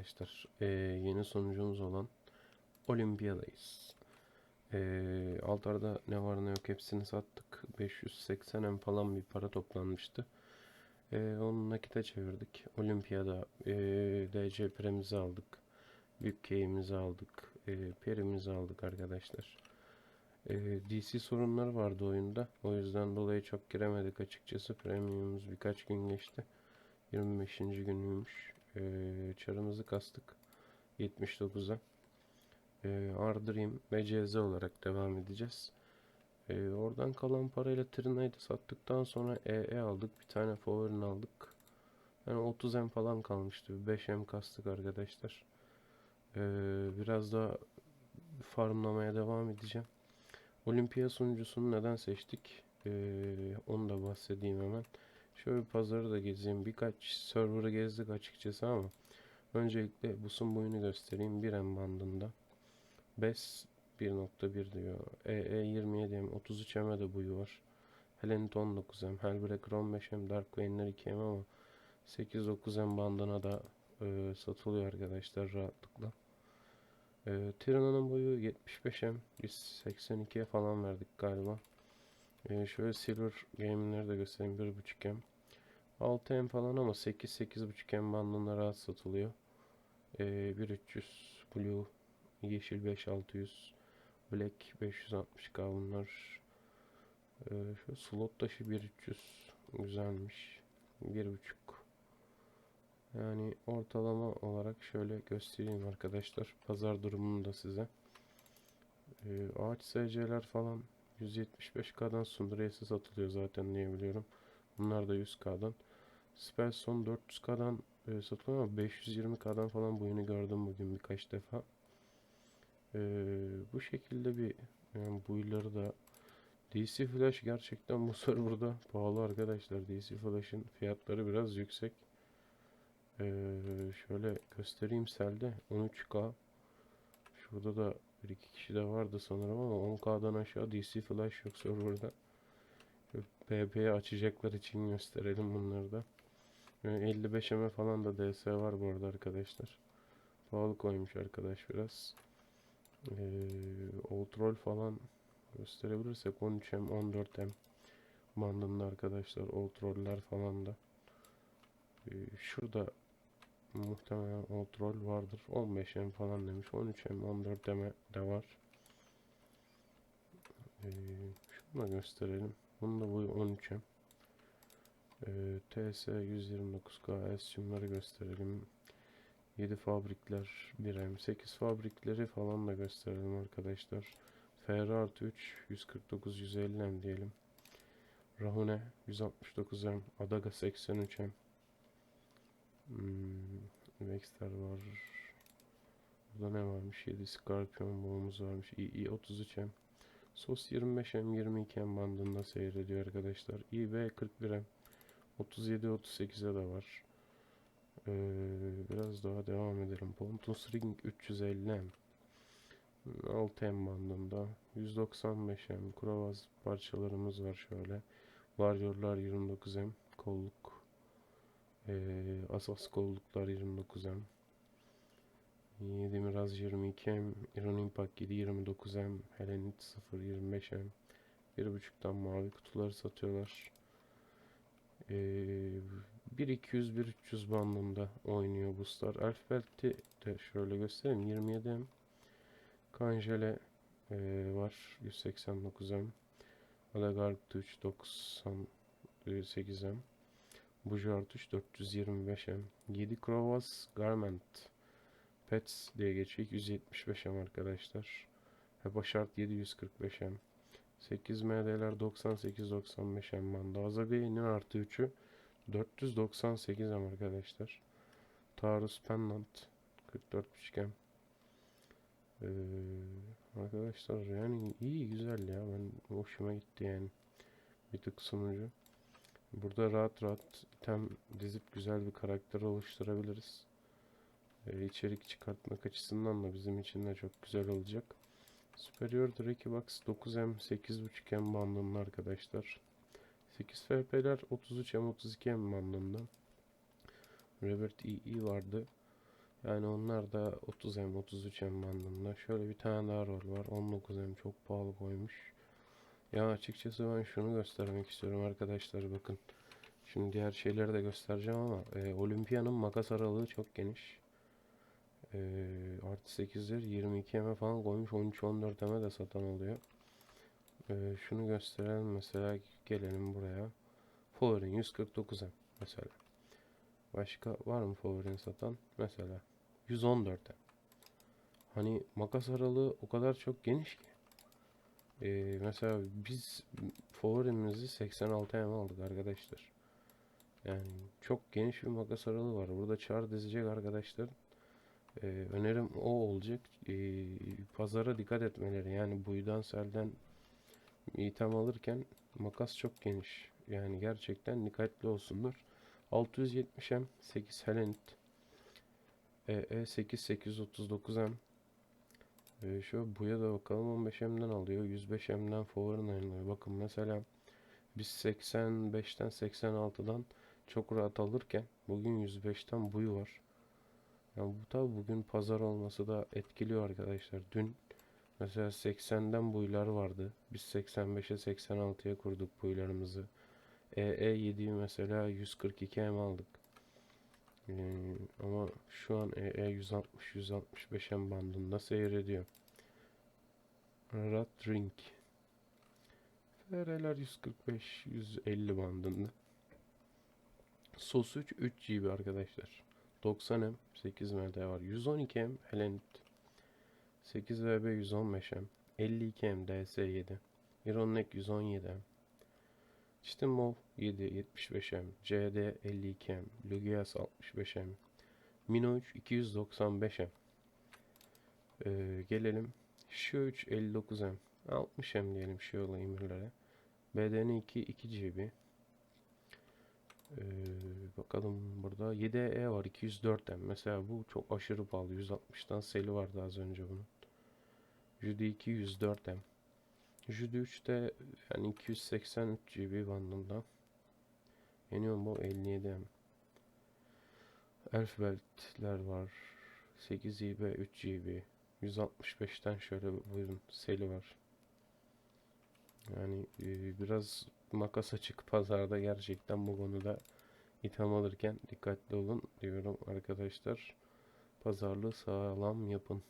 arkadaşlar. Ee, yeni sonucumuz olan Olimpiyadayız. Ee, altarda ne var ne yok hepsini sattık. 580 em falan bir para toplanmıştı. Ee, onu nakite çevirdik. Olimpiyada ee, DC piremizi aldık. Büyük keyimizi aldık. Ee, perimizi aldık arkadaşlar. Ee, DC sorunları vardı oyunda. O yüzden dolayı çok giremedik açıkçası. Premiumumuz birkaç gün geçti. 25. günüymüş. Ee, çarımızı kastık. 79'a. Ee, Ardream ve CZ olarak devam edeceğiz. Ee, oradan kalan parayla Trina'yı da sattıktan sonra EE aldık. Bir tane Fover'ın aldık. Yani 30 M falan kalmıştı. 5 M kastık arkadaşlar. Ee, biraz daha farmlamaya devam edeceğim. Olimpiya sunucusunu neden seçtik? Ee, onu da bahsedeyim hemen. Şöyle pazarı da gezeyim. Birkaç server'ı gezdik açıkçası ama öncelikle busun boyunu göstereyim. 1 M bandında. BES 1.1 diyor. E EE 27 M 33 M'e de buyu var. Helenit 19 M, Hellbreaker 15 M, Dark Vayne'ler 2 M ama 8-9 M bandına da e, satılıyor arkadaşlar rahatlıkla. E, Tirana'nın boyu 75 M, biz 82'ye falan verdik galiba. E, şöyle Silver Gaming'leri de göstereyim. 1.5 M. 6 M falan ama 8-8.5 M bandında rahat satılıyor. E, 1300 Blue Yeşil 5600 Black 560k bunlar. Ee, şu slot taşı 1300 güzelmiş. 1.5 yani ortalama olarak şöyle göstereyim arkadaşlar. Pazar durumunu da size. Ee, ağaç SC'ler falan 175k'dan Sundreyes'e satılıyor zaten diye biliyorum bunlar da 100k'dan Spelson 400k'dan e, satılıyor ama 520k'dan falan bu yeni gördüm bugün birkaç defa ee, bu şekilde bir yani bu yılları da DC Flash gerçekten bu serverda pahalı arkadaşlar. DC Flash'ın fiyatları biraz yüksek. Ee, şöyle göstereyim selde 13K. Şurada da bir iki kişi de vardı sanırım ama 10K'dan aşağı DC Flash yok serverda. BP'yi açacaklar için gösterelim bunları da. Yani 55 M falan da DS var bu arada arkadaşlar. Pahalı koymuş arkadaş biraz. Ee, Old Roll falan gösterebilirsek 13M 14M bandında arkadaşlar Old Roll'ler falan da ee, şurada muhtemelen Old Roll vardır. 15M falan demiş. 13M 14M de var. Ee, şunu da gösterelim. Bunu da bu 13M ee, TS 129K S gösterelim. 7 fabrikler 1M 8 fabrikleri falan da gösterelim arkadaşlar. FR artı 3 149 150M diyelim. Rahune 169M Adaga 83M hmm, Vexter var. Burada ne varmış? 7 Scorpion boğumuz varmış. II 33M SOS 25M 22M bandında seyrediyor arkadaşlar. IB 41M 37 38'e de var. Ee, biraz daha devam edelim. Pontus Ring 350M 6M bandında 195M Kuravaz parçalarımız var şöyle. Warrior'lar 29M kolluk ee, Asas Gold'luklar 29M. Yedi Miraz 22M. Iron Impact 7 29M. Helenit 0 25M. 1.5'tan mavi kutuları satıyorlar. Ee, 1-200 1-300 bandında oynuyor bu star. Elfbelt'i de şöyle göstereyim. 27M. Kanjele e, var. 189M. Adagar 398M. Bujar tuş 425M. 7 Krovas Garment. Pets diye geçiyor. 175M arkadaşlar. Hebaşart 745M. 8 MD'ler 98-95M bandı. Bey'in artı 3'ü 498M arkadaşlar. Tarus Pennant 44.5M. Ee, arkadaşlar yani iyi güzel ya. Ben hoşuma gitti yani. Bir tık sunucu. Burada rahat rahat item dizip güzel bir karakter oluşturabiliriz. Ee, içerik çıkartmak açısından da bizim için de çok güzel olacak. Superior Drake Box 9M 8.5M bandında arkadaşlar. 8 FP'ler 33M 32M bandında. Robert EE vardı. Yani onlar da 30M 33M bandında. Şöyle bir tane daha rol var. 19M çok pahalı koymuş. Ya açıkçası ben şunu göstermek istiyorum arkadaşlar bakın. Şimdi diğer şeyleri de göstereceğim ama e, Olympia'nın makas aralığı çok geniş. E, artı 8'ler 22 M falan koymuş 13-14 M de satan oluyor. E, şunu gösterelim mesela gelelim buraya. Favorin 149 M mesela. Başka var mı Favorin satan? Mesela 114 M. Hani makas aralığı o kadar çok geniş ki. E, mesela biz favorimizi 86 M aldık arkadaşlar. Yani çok geniş bir makas aralığı var. Burada çağrı dizecek arkadaşlar. Ee, önerim o olacak. Ee, pazara dikkat etmeleri. Yani buydan selden item alırken makas çok geniş. Yani gerçekten dikkatli olsunlar. 670M 8 Helent EE 8 839M ee, şöyle buya da bakalım 15M'den alıyor. 105M'den Favorin alıyor. Bakın mesela biz 85'ten 86'dan çok rahat alırken bugün 105'ten buyu var. Yani bu tabi bugün pazar olması da etkiliyor arkadaşlar. Dün mesela 80'den buylar vardı. Biz 85'e 86'ya kurduk buylarımızı. EE7'yi mesela 142 M aldık. Ee, ama şu an E EE 160 165 M bandında seyrediyor. Rat Ring FR'ler 145 150 bandında. SOS 3 3 GB arkadaşlar. 90M 8 MD var. 112M Helent 8 VB 115M 52M DS7 Ironneck 117M Stimov 7 75M CD 52M Lugias 65M Mino 3 295M ee, Gelelim Şu 3 59M 60M diyelim şu yola emirlere BDN 2 2 GB ee, bakalım burada 7E var 204M. Mesela bu çok aşırı pahalı. 160'tan seli vardı az önce bunun. Judy 2 104M. Judy 3 de yani 283 GB bandında. Yenion bu 57M. Elfbeltler var. 8 GB 3 GB. 165'ten şöyle buyurun seli var. Yani e, biraz makas açık pazarda gerçekten bu konuda itham alırken dikkatli olun diyorum arkadaşlar. Pazarlığı sağlam yapın.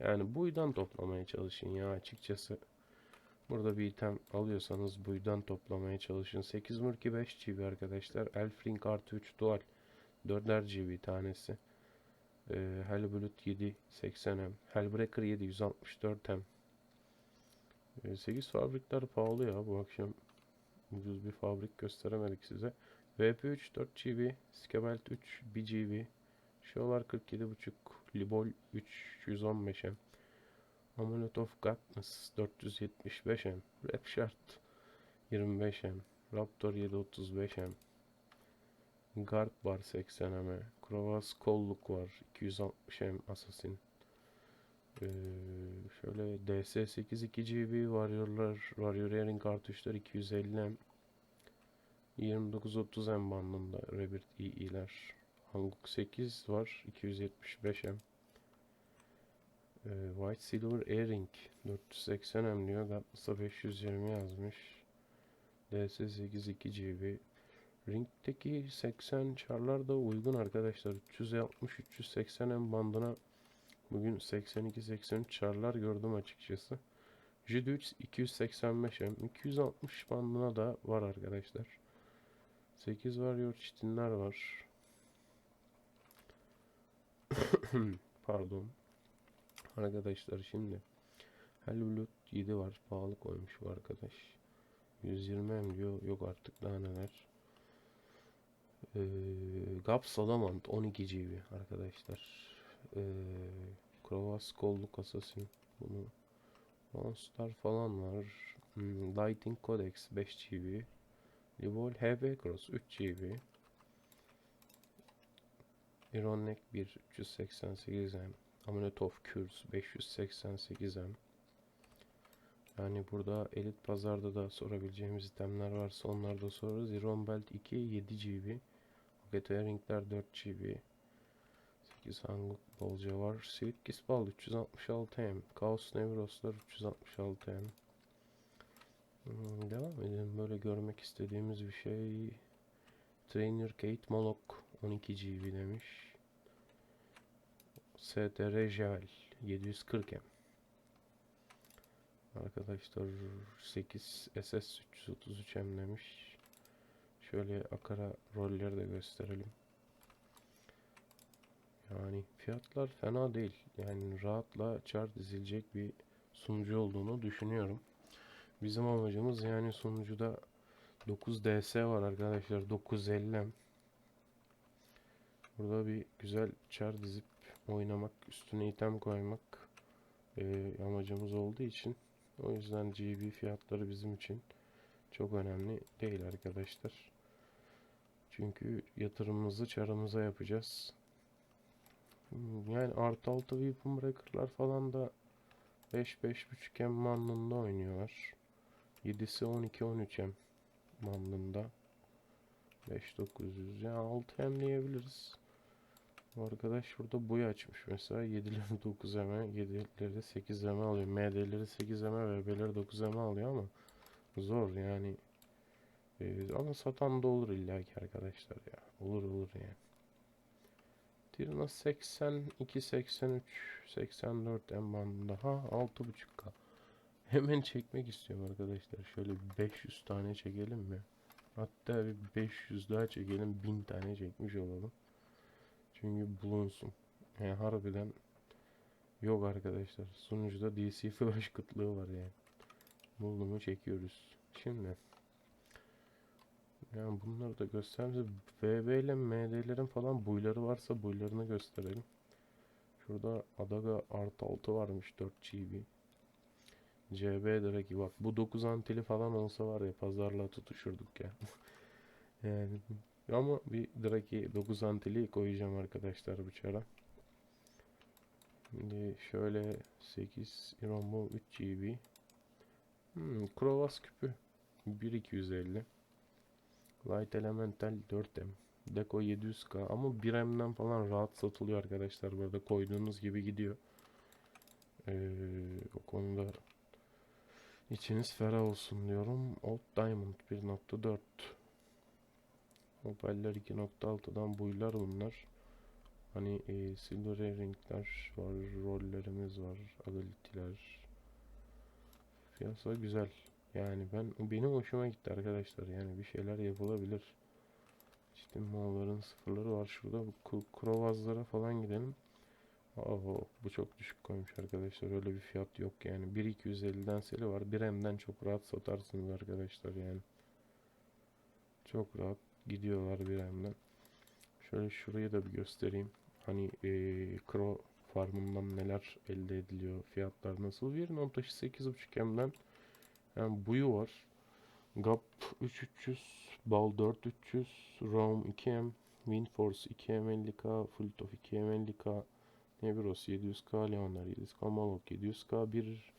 Yani buydan toplamaya çalışın ya açıkçası. Burada bir item alıyorsanız buydan toplamaya çalışın. 8 murki 5 GB arkadaşlar. Elfring artı 3 dual. 4'er GB tanesi. Ee, Hellblut 7 80M. Hellbreaker 7 164M. 8 fabrikler pahalı ya bu akşam ucuz bir fabrik gösteremedik size. VP3 4 GB, Skabelt 3 1 GB, Sholar 47.5, Libol 3 115M, Amulet of Godness 475M, Rapshard 25M, Raptor 735M, Guard Bar 80M, Krovas kolluk var 260M Assassin. Ee, şöyle DS8 2 GB Warrior'lar, Warrior Airing kartuşlar 250 M. 2930 M bandında Rebirth EE'ler Hanguk 8 var 275 M. ee, White Silver Airing 480 M diyor Gatlas'a 520 yazmış DS8 2 GB Ring'deki 80 çarlar da uygun arkadaşlar 360 380 M bandına Bugün 82-83 çarlar gördüm açıkçası. Jude 3 285M 260 bandına da var arkadaşlar. 8 var yor var. Pardon. Arkadaşlar şimdi Hellblut 7 var. Pahalı koymuş bu arkadaş. 120 M diyor. Yok artık daha neler. Ee, Gap Salamand 12 GB arkadaşlar. Ee, Krovas kolluk assassin. Bunu Monster falan var. Hmm, Lighting Codex 5 GB. Livol HB Cross 3 GB. Ironneck 1 388M. Amulet of Cures 588M. Yani burada elit pazarda da sorabileceğimiz itemler varsa onları da sorarız. Iron Belt 2 7 GB. Pocket Earring'ler 4 GB. 308 Hanguk Bolca var. Silik Gisbal 366M. Kaos Nevroslar 366M. Hmm, devam edelim. Böyle görmek istediğimiz bir şey. Trainer Kate Molok 12 GB demiş. STR Javel 740M. Arkadaşlar 8 SS 333M demiş. Şöyle akara rolleri de gösterelim. Yani fiyatlar fena değil. Yani rahatla çar dizilecek bir sunucu olduğunu düşünüyorum. Bizim amacımız yani sunucuda 9 DS var arkadaşlar. 950 Burada bir güzel çar dizip oynamak, üstüne item koymak e, amacımız olduğu için o yüzden GB fiyatları bizim için çok önemli değil arkadaşlar. Çünkü yatırımımızı çarımıza yapacağız. Yani artı altı weapon breaker'lar falan da 5-5.5 M mandında oynuyorlar. 7'si 12-13 M mandında. 5900 yani 6 M diyebiliriz. Bu arkadaş burada boyu açmış mesela 7'leri 9 M, 7'leri 8 M alıyor. MD'leri 8 M, VB'leri 9 M alıyor ama zor yani. Ee, ama satan da olur illaki arkadaşlar ya. Olur olur yani. Tirna 82, 83, 84 M bandında. Ha 6.5K. Hemen çekmek istiyorum arkadaşlar. Şöyle bir 500 tane çekelim mi? Hatta bir 500 daha çekelim. 1000 tane çekmiş olalım. Çünkü bulunsun. Yani harbiden yok arkadaşlar. Sunucuda DC flash kıtlığı var yani. Bulduğumu çekiyoruz. Şimdi yani bunları da gösteririz. VB ile MD'lerin falan buyları varsa buylarını gösterelim. Şurada Adaga artı 6 varmış 4 GB. CB Draki bak bu 9 antili falan olsa var ya pazarla tutuşurduk ya. yani ama bir Draki 9 antili koyacağım arkadaşlar bu çara. Şimdi şöyle 8 Irombo 3 GB. Hmm, Krovas küpü 1250. Light Elemental 4M. Deco 700K ama 1M'den falan rahat satılıyor arkadaşlar. Burada koyduğunuz gibi gidiyor. Ee, o konuda içiniz ferah olsun diyorum. Old Diamond 1.4 Hoparlör 2.6'dan buylar bunlar. Hani e, Silver Earring'ler var, rollerimiz var, ability'ler. Piyasa güzel. Yani ben benim hoşuma gitti arkadaşlar. Yani bir şeyler yapılabilir. İşte malların sıfırları var. Şurada krovazlara falan gidelim. Oho, bu çok düşük koymuş arkadaşlar. Öyle bir fiyat yok yani. 1.250'den seli var. 1M'den çok rahat satarsınız arkadaşlar yani. Çok rahat gidiyorlar 1M'den. Şöyle şurayı da bir göstereyim. Hani eee Kro farmından neler elde ediliyor, fiyatlar nasıl? Bir montajı 8.5 M'den yani buyu var. GAP 3300, BAL 4300, ROM 2M, WindForce 2M 50K, Fultof 2M 50K, Nebros 700K, Leonlar 700K, Malok 700K, 1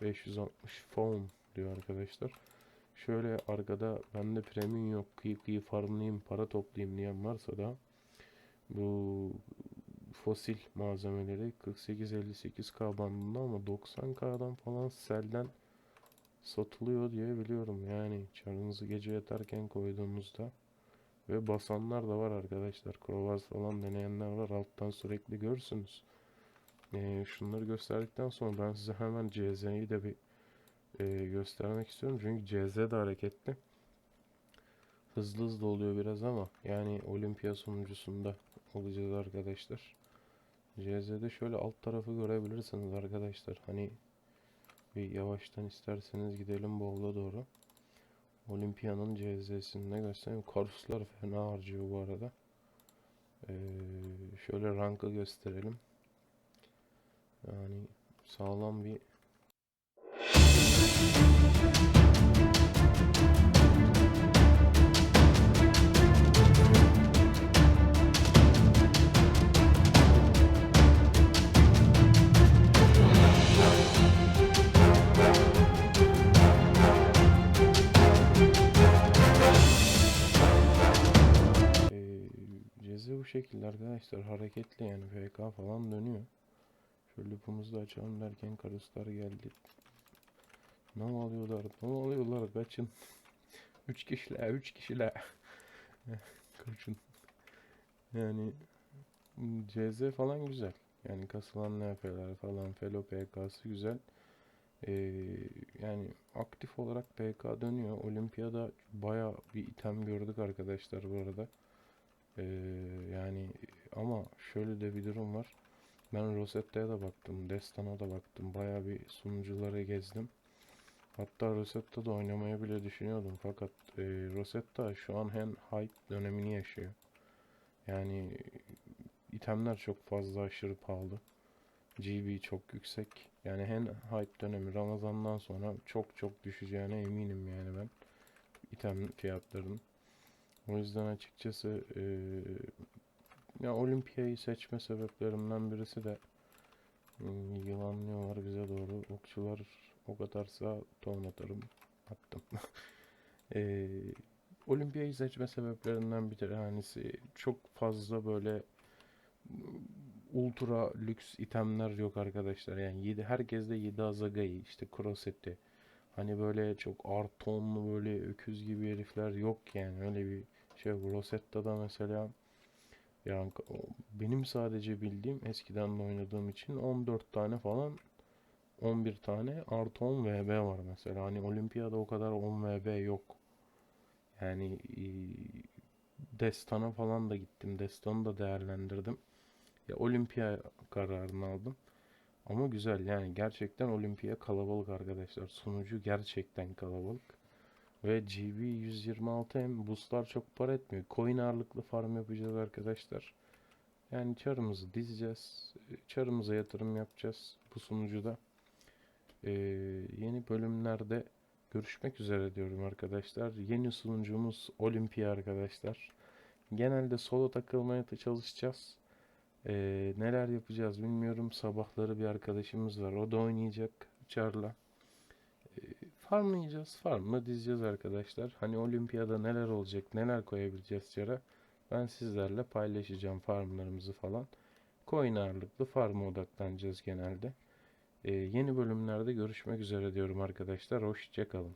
560 Foam diyor arkadaşlar. Şöyle arkada bende premium yok, kıyıp kıyıp farmlayayım, para toplayayım diyen varsa da bu fosil malzemeleri 48-58K bandında ama 90K'dan falan selden satılıyor diye biliyorum. Yani çarınızı gece yatarken koyduğunuzda ve basanlar da var arkadaşlar. Krovaz falan deneyenler var. Alttan sürekli görürsünüz. Ee, şunları gösterdikten sonra ben size hemen CZ'yi de bir e, göstermek istiyorum. Çünkü CZ de hareketli. Hızlı hızlı oluyor biraz ama yani olimpiya sunucusunda olacağız arkadaşlar. CZ'de şöyle alt tarafı görebilirsiniz arkadaşlar. Hani bir yavaştan isterseniz gidelim Bowl'a doğru. Olimpiya'nın CZ'sinde göstereyim. Karuslar fena harcıyor bu arada. Ee, şöyle rankı gösterelim. Yani sağlam bir Ee, ceze bu şekilde arkadaşlar hareketli yani FK falan dönüyor. Şöyle loop'umuzu da açalım derken karuslar geldi. Ne oluyorlar? Ne oluyorlar? Kaçın. Üç kişiler, üç kişiler. Kaçın. Yani CZ falan güzel. Yani kasılan NF'ler falan, Felo PK'sı güzel. Ee, yani aktif olarak PK dönüyor. Olimpiyada baya bir item gördük arkadaşlar bu arada. Ee, yani ama şöyle de bir durum var. Ben Rosetta'ya da baktım, Destan'a da baktım. Baya bir sunucuları gezdim. Hatta Rosetta da oynamayı bile düşünüyordum. Fakat e, Rosetta şu an hem hype dönemini yaşıyor. Yani itemler çok fazla aşırı pahalı. GB çok yüksek. Yani hem hype dönemi Ramazan'dan sonra çok çok düşeceğine eminim yani ben. item fiyatlarının. O yüzden açıkçası e, ya Olimpiyayı seçme sebeplerimden birisi de hmm, yılanlıyorlar bize doğru. Okçular o kadarsa ton atarım. Attım. Eee Olimpiyayı seçme sebeplerinden bir tanesi çok fazla böyle ultra lüks itemler yok arkadaşlar. Yani 7 herkeste 7 Azagai işte Crosset'i hani böyle çok artonlu böyle öküz gibi herifler yok yani öyle bir şey yok. Rosetta'da mesela yani benim sadece bildiğim eskiden de oynadığım için 14 tane falan 11 tane artı 10 VB var mesela. Hani olimpiyada o kadar 10 VB yok. Yani e, Destan'a falan da gittim. Destan'ı da değerlendirdim. Ya olimpiya kararını aldım. Ama güzel yani gerçekten olimpiya kalabalık arkadaşlar. Sunucu gerçekten kalabalık. Ve GB 126M boostlar çok para etmiyor. Coin ağırlıklı farm yapacağız arkadaşlar. Yani çarımızı dizeceğiz. Çarımıza yatırım yapacağız bu sunucuda. Ee, yeni bölümlerde görüşmek üzere diyorum arkadaşlar. Yeni sunucumuz Olimpiya arkadaşlar. Genelde solo takılmaya da çalışacağız. Ee, neler yapacağız bilmiyorum. Sabahları bir arkadaşımız var. O da oynayacak Char'la. Ee, farmlayacağız. Farmla dizeceğiz arkadaşlar. Hani olimpiyada neler olacak, neler koyabileceğiz Char'a. Ben sizlerle paylaşacağım farmlarımızı falan. Coin ağırlıklı farm'a odaklanacağız genelde. Ee, yeni bölümlerde görüşmek üzere diyorum arkadaşlar. Hoşçakalın.